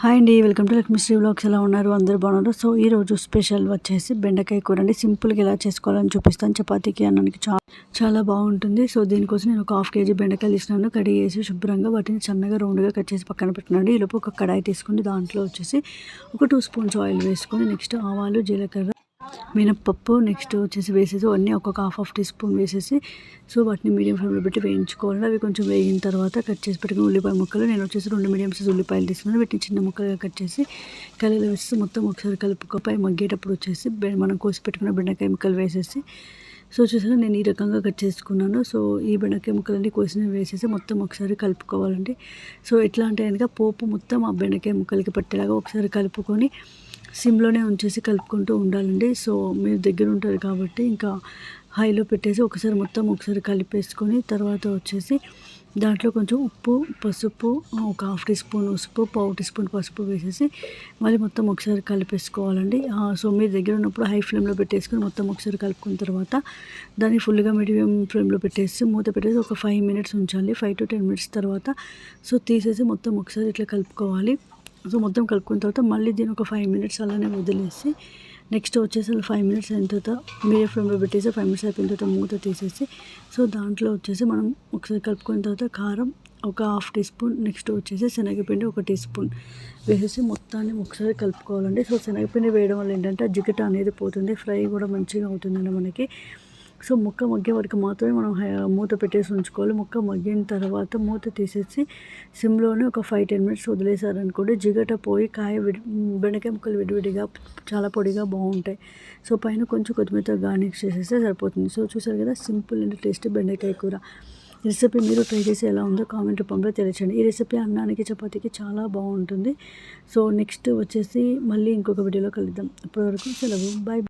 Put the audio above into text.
Hi అండి welcome to Lakshmi Shri blocks ఎలా ఉన్నారు? అందరూ బాగున్నారు? సో ఈ రోజు స్పెషల్ వచ్చేసి బెండకాయ కూర అండి సింపుల్గా ఎలా చేసుకోవాలని చూపిస్తాను. చపాతీకి అన్నానికి చాలా చాలా బాగుంటుంది. సో దీనికోసం నేను ఒక హాఫ్ కేజీ బెండకాయలు ఇస్తున్నాను కడిగి వేసి శుభ్రంగా వాటిని సన్నగా రౌండ్గా కట్ చేసి పక్కన పెట్టినండి ఈలోపు ఒక కడాయి తీసుకుని దాంట్లో వచ్చేసి ఒక టూ స్పూన్స్ ఆయిల్ వేసుకొని నెక్స్ట్ ఆవాలు జీలకర్ర మినప్పప్పు నెక్స్ట్ వచ్చేసి వేసేసి అన్నీ ఒక్కొక్క హాఫ్ హాఫ్ టీ స్పూన్ వేసేసి సో వాటిని మీడియం ఫ్లేమ్లో పెట్టి వేయించుకోవాలి. అవి కొంచెం వేగిన తర్వాత కట్ చేసి పెట్టుకుని ఉల్లిపాయ ముక్కలు నేను వచ్చేసి రెండు మీడియం సైజ్ ఉల్లిపాయలు తీసుకున్నాను. వీటిని చిన్న ముక్కలుగా కట్ చేసి కలర్లో వేసేసి మొత్తం ఒకసారి కలుపుకోపై మగ్గేటప్పుడు వచ్చేసి మనం కోసి పెట్టుకున్న బెండకాయ ముక్కలు వేసేసి సో చూసారా నేను ఈ రకంగా కట్ చేసుకున్నాను. సో ఈ బెండకాయ ముక్కలన్నీ కోసిన వేసేసి మొత్తం ఒకసారి కలుపుకోవాలండి. సో ఎట్లా అంటే కనుక పోపు మొత్తం ఆ బెండకాయ ముక్కలకి పట్టేలాగా ఒకసారి కలుపుకొని సిమ్లోనే ఉంచేసి కలుపుకుంటూ ఉండాలండి. సో మీరు దగ్గర ఉంటారు కాబట్టి ఇంకా హైలో పెట్టేసి ఒకసారి మొత్తం ఒకసారి కలిపేసుకొని తర్వాత వచ్చేసి దాంట్లో కొంచెం ఉప్పు పసుపు ఒక హాఫ్ టీ స్పూన్ ఉసుపు పావు టీ స్పూన్ పసుపు వేసేసి మళ్ళీ మొత్తం ఒకసారి కలిపేసుకోవాలండి. సో మీ దగ్గర ఉన్నప్పుడు హై ఫ్లేమ్లో పెట్టేసుకొని మొత్తం ఒకసారి కలుపుకున్న తర్వాత దాన్ని ఫుల్గా మీడియం ఫ్లేమ్లో పెట్టేసి మూత పెట్టేసి ఒక ఫైవ్ మినిట్స్ ఉంచాలి. ఫైవ్ టు టెన్ మినిట్స్ తర్వాత సో తీసేసి మొత్తం ఒకసారి ఇట్లా కలుపుకోవాలి. సో మొత్తం కలుపుకున్న తర్వాత మళ్ళీ దీని ఒక ఫైవ్ మినిట్స్ అలానే వదిలేసి నెక్స్ట్ వచ్చేసి ఫైవ్ మినిట్స్ అయిన తర్వాత మీడియం ఫ్లేమ్లో పెట్టేసి ఫైవ్ మినిట్స్ అయిపోయిన తర్వాత మూత తీసేసి సో దాంట్లో వచ్చేసి మనం ఒకసారి కలుపుకున్న తర్వాత కారం ఒక హాఫ్ టీ స్పూన్ నెక్స్ట్ వచ్చేసి శనగపిండి ఒక టీ స్పూన్ వేసేసి మొత్తాన్ని ఒకసారి కలుపుకోవాలండి. సో శనగపిండి వేయడం వల్ల ఏంటంటే జిగట అనేది పోతుంది ఫ్రై కూడా మంచిగా అవుతుందండి మనకి. సో ముక్క మగ్గే వరకు మాత్రమే మనం మూత పెట్టేసి ఉంచుకోవాలి. ముక్క మగ్గిన తర్వాత మూత తీసేసి సిమ్లోనే ఒక ఫైవ్ టెన్ మినిట్స్ వదిలేసారనుకోండి జిగట పోయి కాయ విడి బెండకాయ ముక్కలు విడివిడిగా చాలా పొడిగా బాగుంటాయి. సో పైన కొంచెం కొత్తిమీర గార్నిష్ చేసేస్తే సరిపోతుంది. సో చూసారు కదా సింపుల్ అండ్ టేస్టీ బెండకాయ కూర. రెసిపీ మీరు ట్రై చేసి ఎలా ఉందో కామెంట్ రూపంలో తెలియచండి ఈ రెసిపీ అన్నానికి చపాతీకి చాలా బాగుంటుంది. సో నెక్స్ట్ వచ్చేసి మళ్ళీ ఇంకొక వీడియోలో కలుద్దాం. ఇప్పటివరకు సెలవు. బాయ్